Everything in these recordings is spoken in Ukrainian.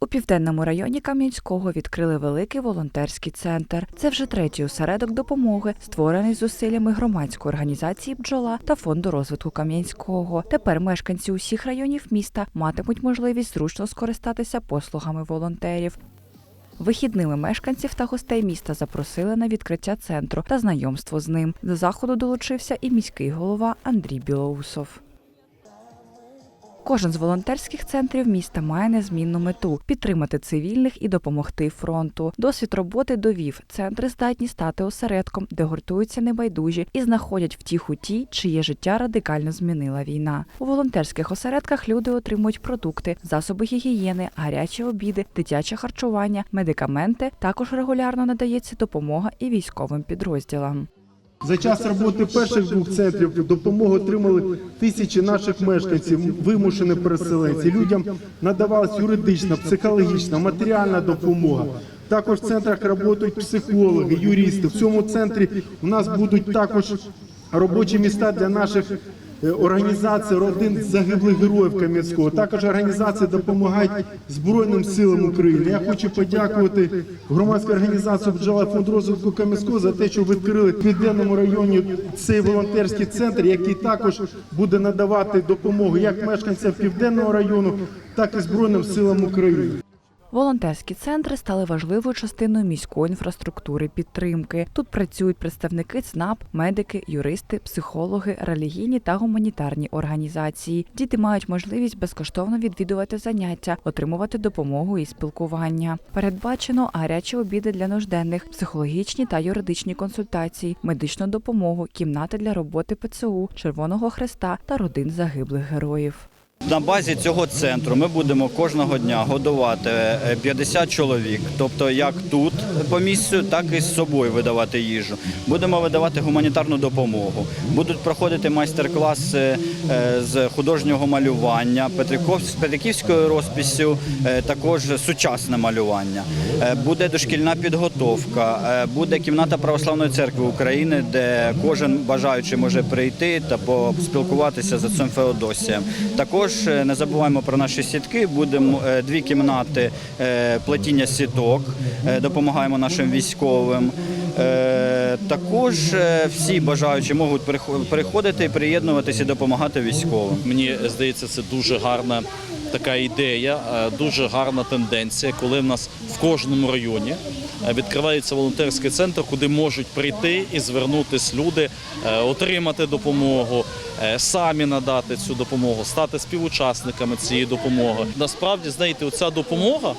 У південному районі Кам'янського відкрили великий волонтерський центр. Це вже третій осередок допомоги, створений зусиллями громадської організації Бджола та фонду розвитку Кам'янського. Тепер мешканці усіх районів міста матимуть можливість зручно скористатися послугами волонтерів. Вихідними мешканців та гостей міста запросили на відкриття центру та знайомство з ним. До заходу долучився і міський голова Андрій Білоусов. Кожен з волонтерських центрів міста має незмінну мету підтримати цивільних і допомогти фронту. Досвід роботи довів центри здатні стати осередком, де гуртуються небайдужі і знаходять втіху ті, чиє життя радикально змінила війна. У волонтерських осередках люди отримують продукти, засоби гігієни, гарячі обіди, дитяче харчування, медикаменти. Також регулярно надається допомога і військовим підрозділам. За час роботи перших двох центрів допомогу отримали тисячі наших мешканців, вимушені переселенці. Людям надавалась юридична, психологічна, матеріальна допомога. Також в центрах працюють психологи, юристи. В цьому центрі у нас будуть також робочі міста для наших е, організацій родин загиблих героїв Кам'янського. Також організації допомагають Збройним силам України. Я хочу подякувати громадській організації «Бджола» фонд розвитку Кам'янського за те, що відкрили в південному районі цей волонтерський центр, який також буде надавати допомогу як мешканцям південного району, так і Збройним силам України. Волонтерські центри стали важливою частиною міської інфраструктури підтримки. Тут працюють представники ЦНАП, медики, юристи, психологи, релігійні та гуманітарні організації. Діти мають можливість безкоштовно відвідувати заняття, отримувати допомогу і спілкування. Передбачено гарячі обіди для нужденних, психологічні та юридичні консультації, медичну допомогу, кімнати для роботи ПЦУ, Червоного Хреста та родин загиблих героїв. На базі цього центру ми будемо кожного дня годувати е, 50 чоловік, тобто як тут по місцю, так і з собою видавати їжу. Будемо видавати гуманітарну допомогу. Будуть проходити майстер-класи е, з художнього малювання, петриківською розписю, е, також сучасне малювання. Е, Буде дошкільна підготовка, е, буде кімната православної церкви України, де кожен бажаючий може прийти та поспілкуватися з отцем Феодосієм. Також е, не забуваємо про наші сітки. Будемо е, дві кімнати платіння плетіння сіток, е, допомагаємо нашим військовим. Е, Також е, всі бажаючі можуть прихо- приходити приєднуватися і допомагати військовим. Мені здається, це дуже гарна така ідея, е, дуже гарна тенденція, коли в нас в кожному районі е, відкривається волонтерський центр, куди можуть прийти і звернутись люди, е, отримати допомогу, самі надати цю допомогу, стати співучасниками цієї допомоги. Насправді, знаєте, оця допомога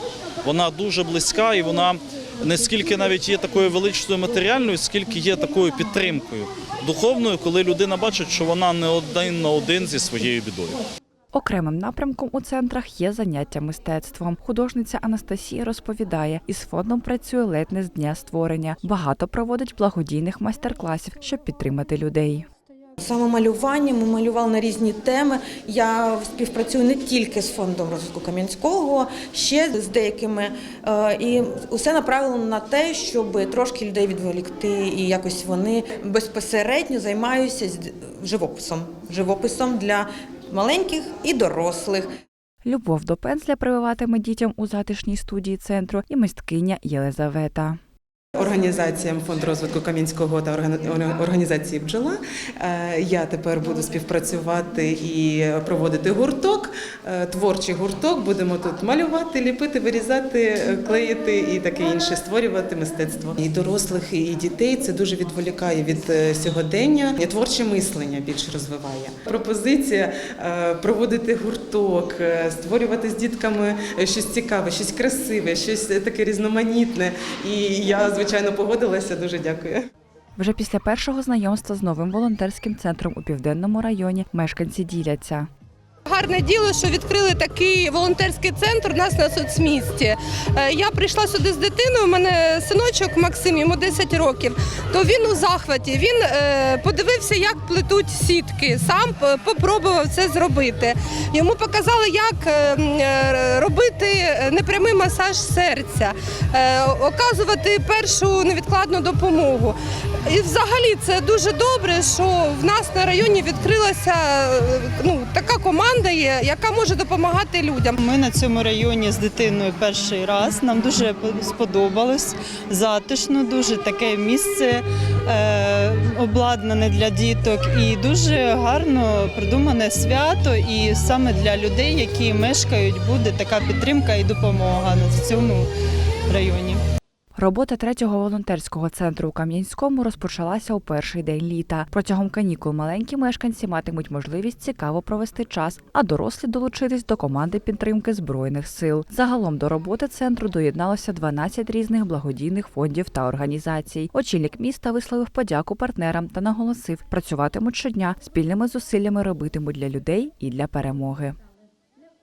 вона дуже близька і вона не скільки навіть є такою величною матеріальною, скільки є такою підтримкою духовною, коли людина бачить, що вона не один на один зі своєю бідою. Окремим напрямком у центрах є заняття мистецтвом. Художниця Анастасія розповідає, із фондом працює ледь не з дня створення. Багато проводить благодійних майстер-класів, щоб підтримати людей. Саме малювання ми малювали на різні теми. Я співпрацюю не тільки з фондом розвитку Кам'янського, ще з деякими. Е, І усе направлено на те, щоб трошки людей відволікти, і якось вони безпосередньо займаються живописом, живописом для маленьких і дорослих. Любов до пензля прививатиме дітям у затишній студії центру і мисткиня Єлизавета. Організаціям фонд розвитку Кам'янського та орган- організації бджола. Е, Я тепер буду співпрацювати і проводити гурток, е, творчий гурток. Будемо тут малювати, ліпити, вирізати, е, клеїти і таке інше, створювати мистецтво. І дорослих, і дітей це дуже відволікає від сьогодення. Творче мислення більше розвиває. Пропозиція проводити гурток, створювати з дітками щось цікаве, щось красиве, щось таке різноманітне. І я, звичайно, погодилася. Дуже дякую. Вже після першого знайомства з новим волонтерським центром у південному районі мешканці діляться. Гарне діло, що відкрили такий волонтерський центр у нас на соцмісті. Е, Я прийшла сюди з дитиною. У мене синочок Максим, йому 10 років. То він у захваті. Він е, подивився, як плетуть сітки. Сам попробував це зробити. Йому показали, як е, робити непрямий масаж серця, оказувати першу невідкладну допомогу. І взагалі це дуже добре, що в нас на районі відкрилася ну, така команда. Команда є, яка може допомагати людям. Ми на цьому районі з дитиною перший раз. Нам дуже сподобалось. Затишно, дуже таке місце е, обладнане для діток і дуже гарно придумане свято. І саме для людей, які мешкають, буде така підтримка і допомога на цьому районі. Робота третього волонтерського центру у Кам'янському розпочалася у перший день літа. Протягом канікул маленькі мешканці матимуть можливість цікаво провести час, а дорослі долучитись до команди підтримки збройних сил. Загалом до роботи центру доєдналося 12 різних благодійних фондів та організацій. Очільник міста висловив подяку партнерам та наголосив, працюватимуть щодня спільними зусиллями робитимуть для людей і для перемоги.